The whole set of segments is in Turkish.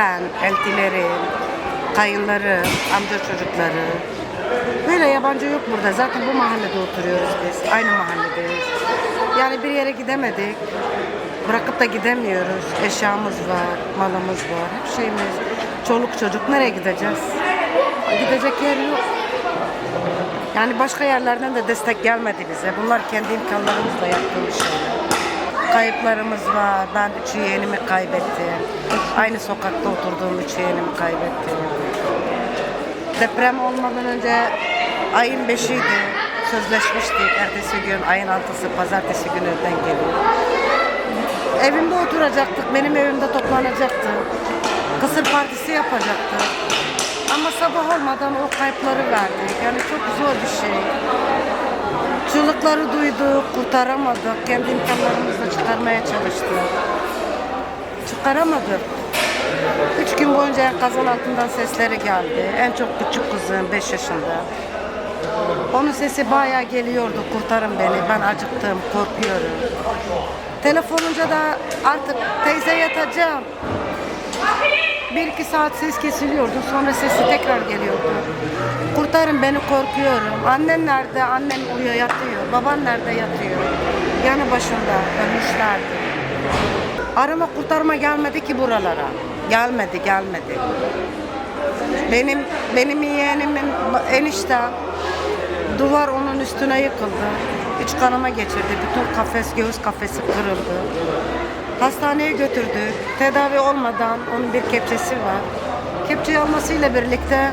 ben, eltilerim, kayınlarım, amca çocukları. Böyle yabancı yok burada. Zaten bu mahallede oturuyoruz biz. Aynı mahalledeyiz. Yani bir yere gidemedik. Bırakıp da gidemiyoruz. Eşyamız var, malımız var, hep şeyimiz. Çoluk çocuk nereye gideceğiz? Gidecek yer yok. Yani başka yerlerden de destek gelmedi bize. Bunlar kendi imkanlarımızla yaptığımız şeyler. Kayıplarımız var. Ben üç yeğenimi kaybettim. Aynı sokakta oturduğum üç yeğenimi kaybettim. Deprem olmadan önce ayın beşiydi. Sözleşmiştik. Ertesi gün ayın altısı pazartesi gününden geliyor. Evimde oturacaktık. Benim evimde toplanacaktı. Kısır partisi yapacaktı. Ama sabah olmadan o kayıpları verdik. Yani çok zor bir şey. Çığlıkları duyduk, kurtaramadık. Kendi imkanlarımızla çıkarmaya çalıştık. Çıkaramadık. Üç gün boyunca enkazın altından sesleri geldi. En çok küçük kızım 5 yaşında. Onun sesi bayağı geliyordu. Kurtarın beni. Ben acıktım, korkuyorum. Telefonunca da artık teyze yatacağım. Bir iki saat ses kesiliyordu. Sonra sesi tekrar geliyordu. Kurtarın beni korkuyorum. Annen nerede? Annem uyuyor yatıyor. Baban nerede yatıyor? Yanı başında ölmüşlerdi. Arama kurtarma gelmedi ki buralara. Gelmedi, gelmedi. Benim benim yeğenimin eniştem duvar onun üstüne yıkıldı. İç kanama geçirdi. Bütün kafes, göğüs kafesi kırıldı. Hastaneye götürdük. Tedavi olmadan onun bir kepçesi var. Kepçeyi almasıyla birlikte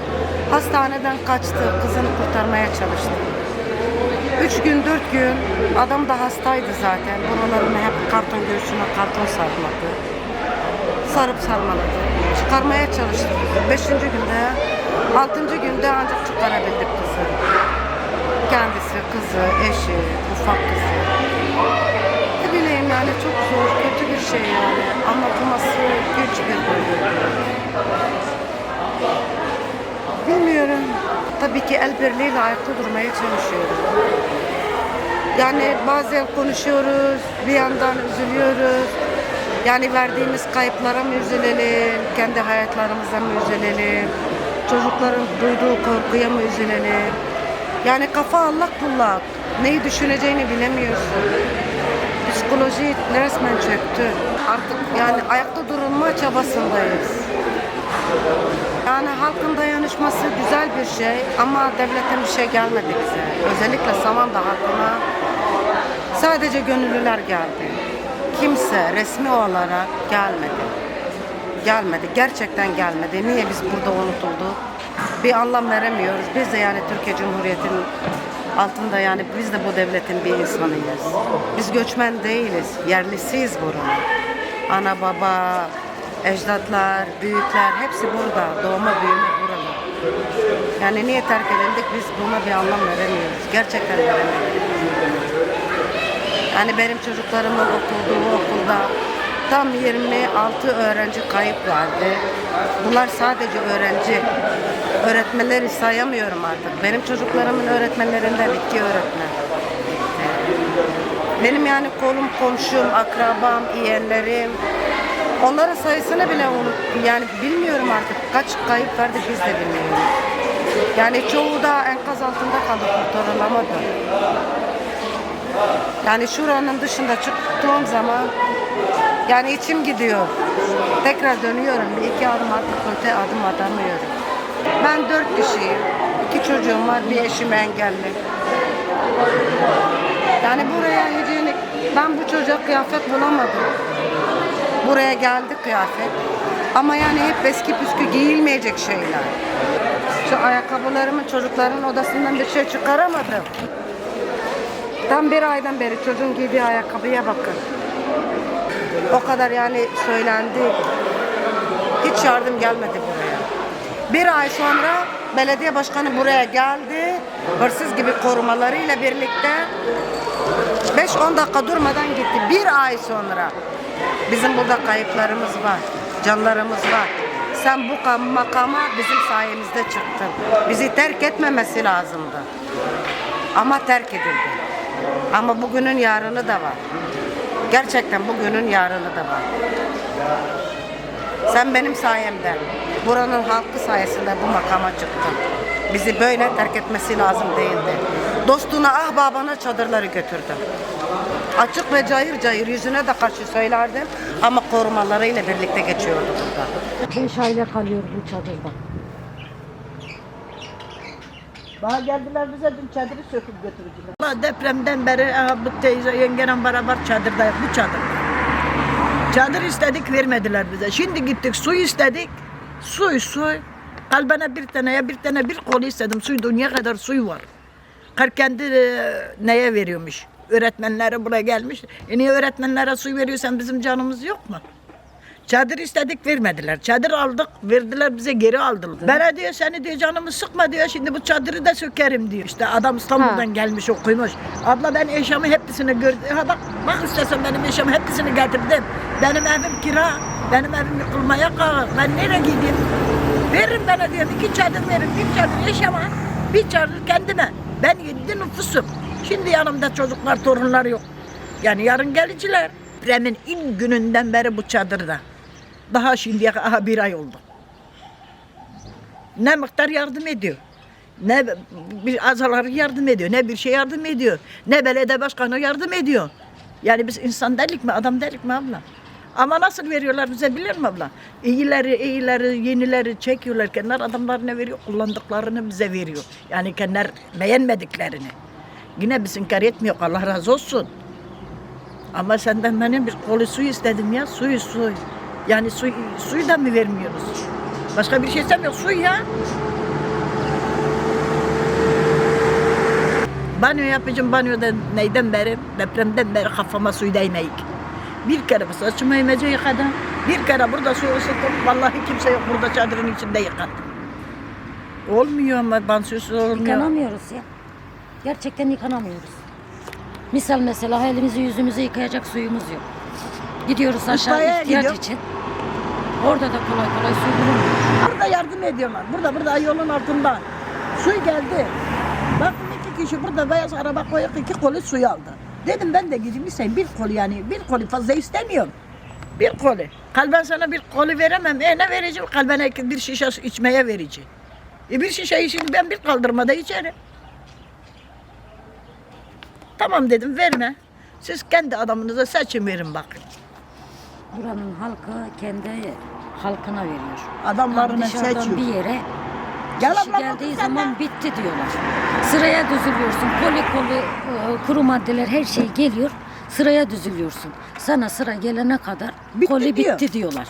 hastaneden kaçtı. Kızını kurtarmaya çalıştı. Üç gün, dört gün adam da hastaydı zaten. Buralarını hep karton göğsüne karton sarmadı. Sarıp sarmaladı. Çıkarmaya çalıştık. Beşinci günde, altıncı günde ancak çıkarabildik kızı. Kendisi, kızı, eşi, ufak kızı. Ne bileyim yani çok zor, şey yani. Anlatılması güç bir duygu. Bilmiyorum. Tabii ki el birliğiyle ayakta durmaya çalışıyoruz. Yani bazen konuşuyoruz, bir yandan üzülüyoruz. Yani verdiğimiz kayıplara mı üzülelim, kendi hayatlarımıza mı üzülelim, çocukların duyduğu korkuya mı üzülelim? Yani kafa allak bullak, neyi düşüneceğini bilemiyorsun. Psikoloji resmen çöktü. Artık yani ayakta durulma çabasındayız. Yani halkın dayanışması güzel bir şey ama devletten bir şey gelmedi bize. Özellikle Samandağ halkına sadece gönüllüler geldi. Kimse resmi olarak gelmedi. Gelmedi. Gerçekten gelmedi. Niye biz burada unutulduk? Bir anlam veremiyoruz. Biz de yani Türkiye Cumhuriyeti'nin altında yani biz de bu devletin bir insanıyız. Biz göçmen değiliz. Yerlisiyiz buranın. Ana baba, ecdatlar, büyükler hepsi burada. Doğma büyüme burada. Yani niye terk edildik biz buna bir anlam veremiyoruz. Gerçekten veremiyoruz. Yani benim çocuklarımın okuduğu okulda tam 26 öğrenci kayıp vardı. Bunlar sadece öğrenci. Öğretmenleri sayamıyorum artık. Benim çocuklarımın öğretmenlerinden iki öğretmen. Benim yani kolum, komşum, akrabam, yeğenlerim. Onların sayısını bile unuttum. Yani bilmiyorum artık kaç kayıp verdi biz de bilmiyoruz. Yani çoğu da enkaz altında kaldı, kurtarılamadı. Yani şuranın dışında çıktığım zaman yani içim gidiyor. Tekrar dönüyorum. Bir iki adım artık öte adım atamıyorum. Ben dört kişiyim. İki çocuğum var. Bir eşim engelli. Yani buraya hijyenik. Ben bu çocuğa kıyafet bulamadım. Buraya geldi kıyafet. Ama yani hep eski püskü giyilmeyecek şeyler. Şu ayakkabılarımı çocukların odasından bir şey çıkaramadım. Tam bir aydan beri çocuğun giydiği ayakkabıya bakın. O kadar yani söylendi. Hiç yardım gelmedi buraya. Bir ay sonra belediye başkanı buraya geldi. Hırsız gibi korumalarıyla birlikte 5-10 dakika durmadan gitti. Bir ay sonra bizim burada kayıplarımız var. Canlarımız var. Sen bu kam- makama bizim sayemizde çıktın. Bizi terk etmemesi lazımdı. Ama terk edildi. Ama bugünün yarını da var. Gerçekten bugünün yarını da var. Sen benim sayemde, buranın halkı sayesinde bu makama çıktın. Bizi böyle terk etmesi lazım değildi. Dostuna, ahbabına çadırları götürdüm. Açık ve cayır cayır yüzüne de karşı söylerdim ama korumalarıyla birlikte geçiyordu burada. Beş aile kalıyor bu çadırda. Bana geldiler bize dün çadırı söküp götürdüler. Valla depremden beri aha, bu teyze yengenem beraber çadırdayız bu çadır. Çadır istedik vermediler bize. Şimdi gittik su istedik. Suy suy. Kalbine bir taneye bir tane bir kolu istedim. Suy dünya kadar suy var. Kar kendi e, neye veriyormuş? Öğretmenlere buraya gelmiş. E niye öğretmenlere suy veriyorsan bizim canımız yok mu? Çadır istedik vermediler. Çadır aldık verdiler bize geri aldılar. Bana diyor seni diyor canımı sıkma diyor şimdi bu çadırı da sökerim diyor. İşte adam İstanbul'dan gelmiş okumuş. Abla ben eşyamı hepsini gördüm. Ha bak bak istersen benim eşyamı hepsini getirdim. Benim evim kira. Benim evim yıkılmaya kalk. Ben nereye gideyim? Veririm bana diyorum iki çadır verin. Bir çadır eşyama bir çadır kendime. Ben yedi nüfusum. Şimdi yanımda çocuklar torunlar yok. Yani yarın geliciler. Depremin ilk gününden beri bu çadırda. Daha şimdiye aha bir ay oldu. Ne miktar yardım ediyor. Ne bir azaları yardım ediyor, ne bir şey yardım ediyor. Ne belediye başkanı yardım ediyor. Yani biz insan delik mi, adam delik mi abla? Ama nasıl veriyorlar bize bilir mi abla? İyileri, iyileri, yenileri çekiyorlar. Kendiler adamlarına veriyor, kullandıklarını bize veriyor. Yani kendiler beğenmediklerini. Yine biz inkar etmiyor, Allah razı olsun. Ama senden benim bir kolu su istedim ya, suyu suyu. Yani su, suyu da mı vermiyoruz? Başka bir şey istemiyor, su ya. Banyo yapacağım, banyoda neyden beri, depremden beri kafama su değmeyik. Bir kere saçımı imece yıkadım. Bir kere burada su ısıttım. Vallahi kimse yok burada çadırın içinde yıkadım. Olmuyor ama bansız olmuyor. Yıkanamıyoruz ya. Gerçekten yıkanamıyoruz. Misal mesela elimizi yüzümüzü yıkayacak suyumuz yok. Gidiyoruz aşağı İtfaiyeye ihtiyaç gidiyor. için. Orada da kolay kolay su bulunmuyor. Burada yardım ediyorlar. Burada burada yolun altında. Su geldi. Baktım iki kişi burada beyaz araba koyup iki kolu suyu aldı. Dedim ben de gideyim sen bir kolu yani bir kolu fazla istemiyorum. Bir kolu. Kalben sana bir kolu veremem. E ne vereceğim? Kalbine bir şişe su içmeye vereceğim. E bir şişeyi şimdi ben bir kaldırmada içerim. Tamam dedim verme. Siz kendi adamınıza seçin verin bakın. Buranın halkı kendi halkına veriyor. Adamlarına Dışarıdan seçiyor. bir yere Gel kişi geldiği zaman de. bitti diyorlar. Sıraya düzülüyorsun. Koli koli e, kuru maddeler her şey geliyor. Sıraya düzülüyorsun. Sana sıra gelene kadar Bitti koli diyor. bitti diyorlar.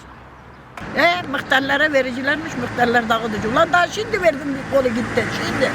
E muhtarlara vericilermiş muhtarlar dağıtıcı. Ulan daha şimdi verdim bir kolu gitti şimdi.